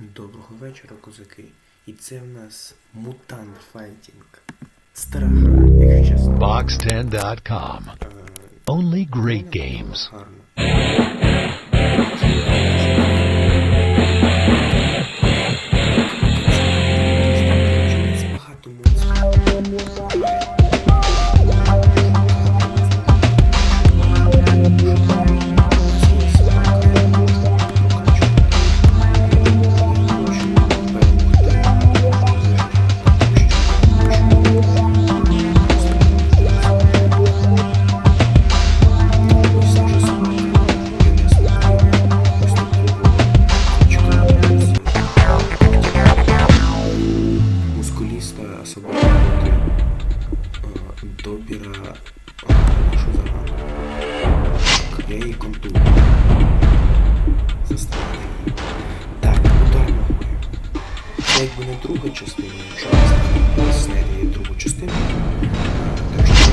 Доброго вечора, козаки. І це в нас мутант файтінг. Страха, якщо чесно. Box10.com. Е, Only great games. Гарно. Я її контую. Заставки. Так, удар ногою. Це якби не друга частина, якщо ви знайдете другу частину. Так що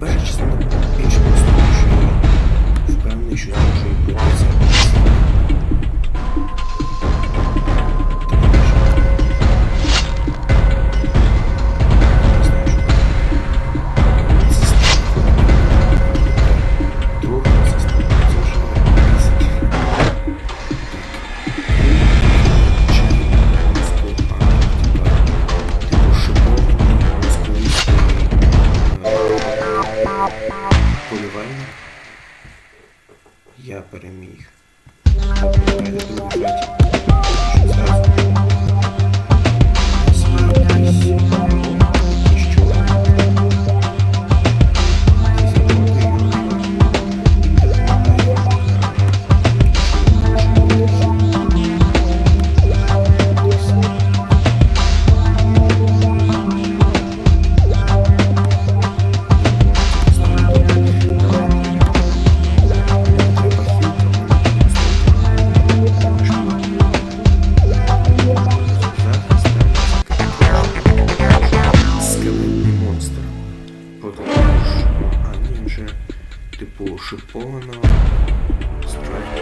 перша частина більш просто, що я впевнений, що зможу шипована. Страйк.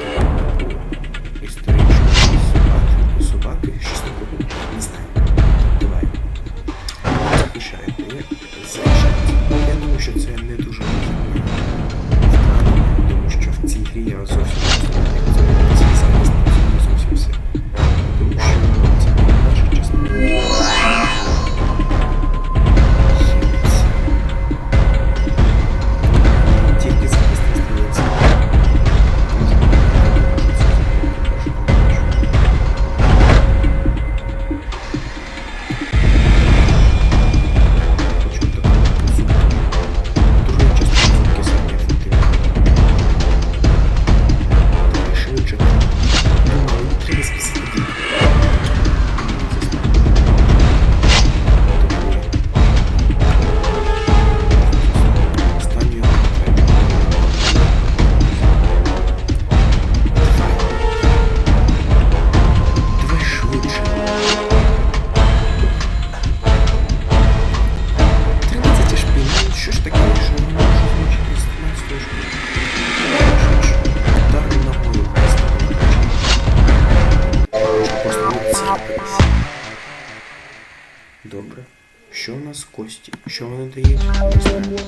Добре. Що у нас кості? Що вони дають? Не знаю.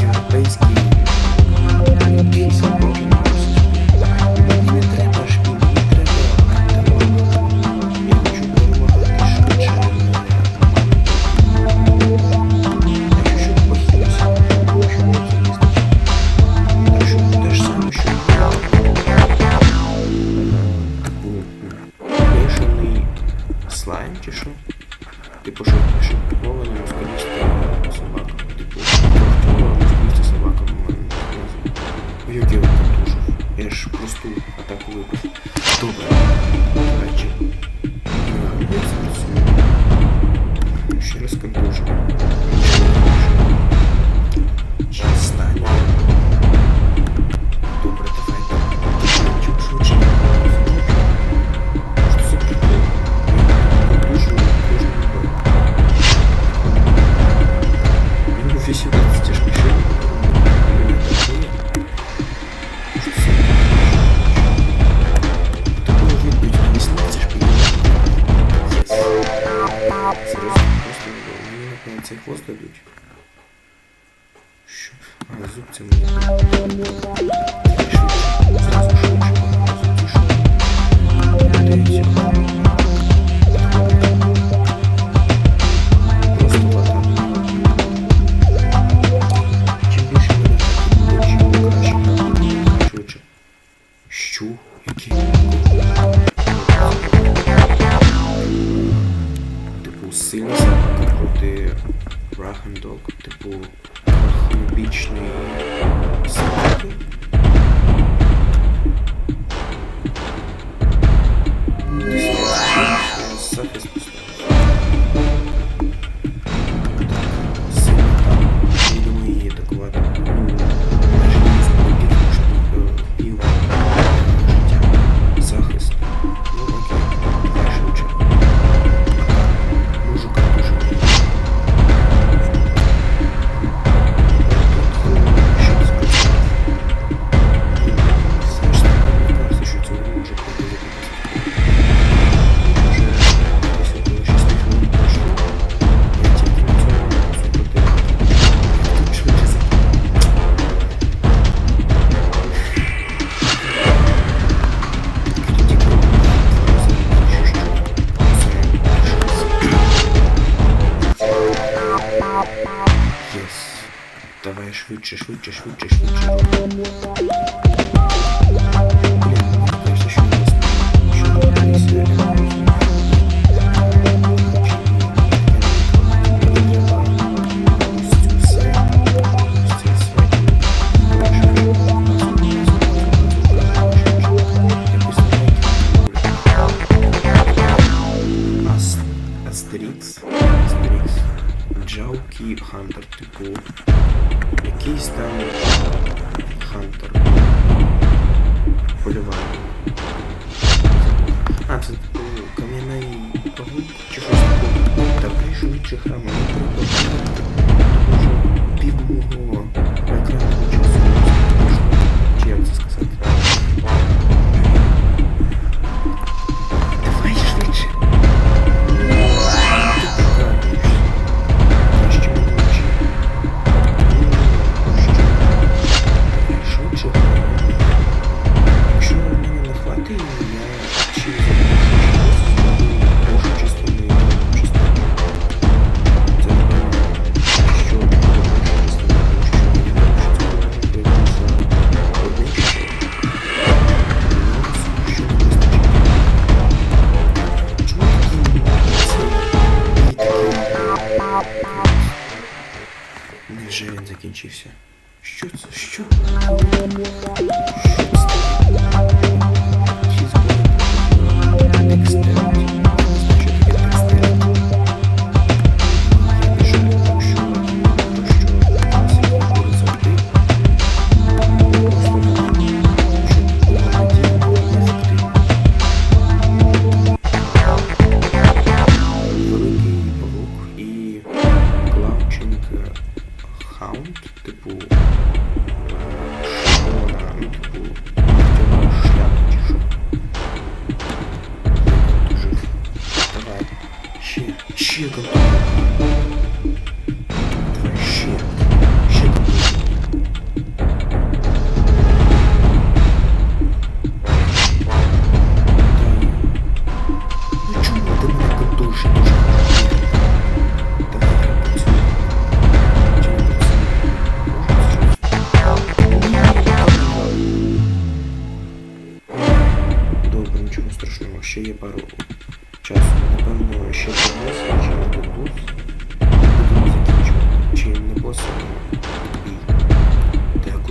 Європейський. зубці. Типу сильний проти Рахендок, типу трохи бічний. давай швидше, швидше, швидше, швидше. Астерикс. Джаукі Хантер, типу. Якийсь там Хантер. Полювання. А, це типу кам'яний павук чи щось таке. Та прийшов чи храма, наприклад. Тому що пів мого екрану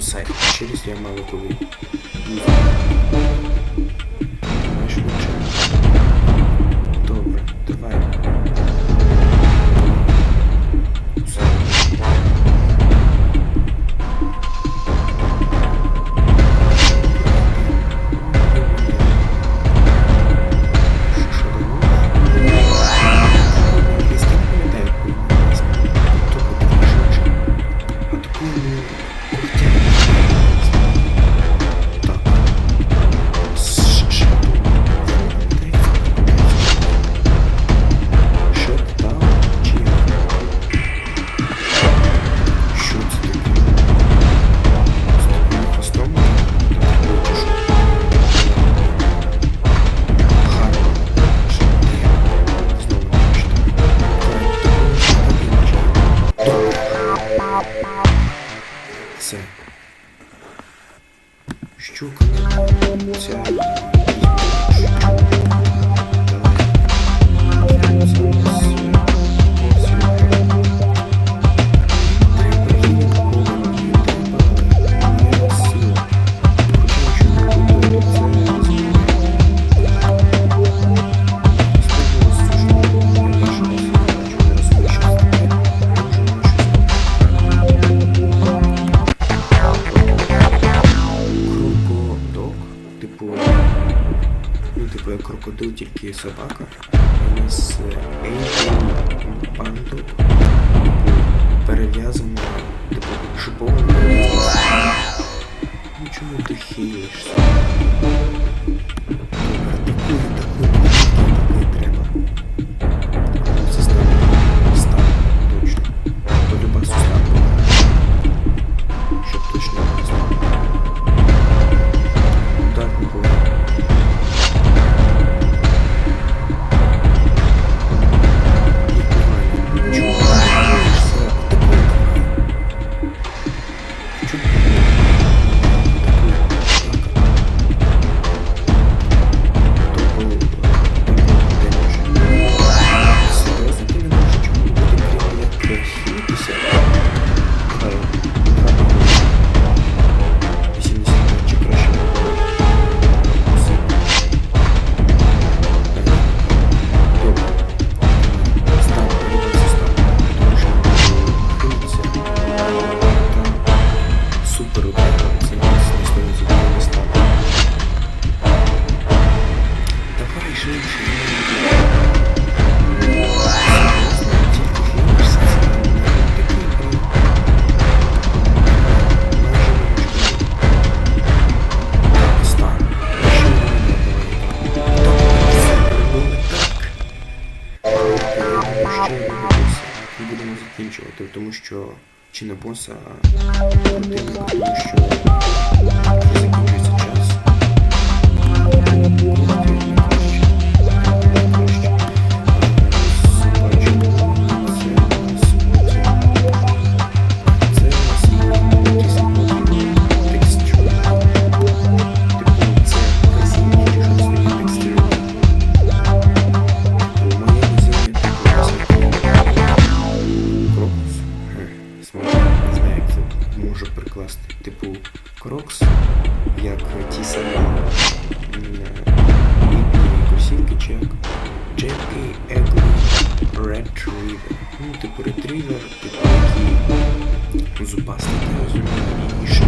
сайт. Через я могу купить. Це щука. Ця. ходив тільки собака. Із панту перев'язано, типу шиповим. Ну чому ти хієшся? Будемо закінчувати, тому що чи не боса, а противника, тому що. як ті самі кросівки, чи як Джеки Еглі Ретрівер. Ну, типу ретрівер, типу які зубасти, розумію, і ще.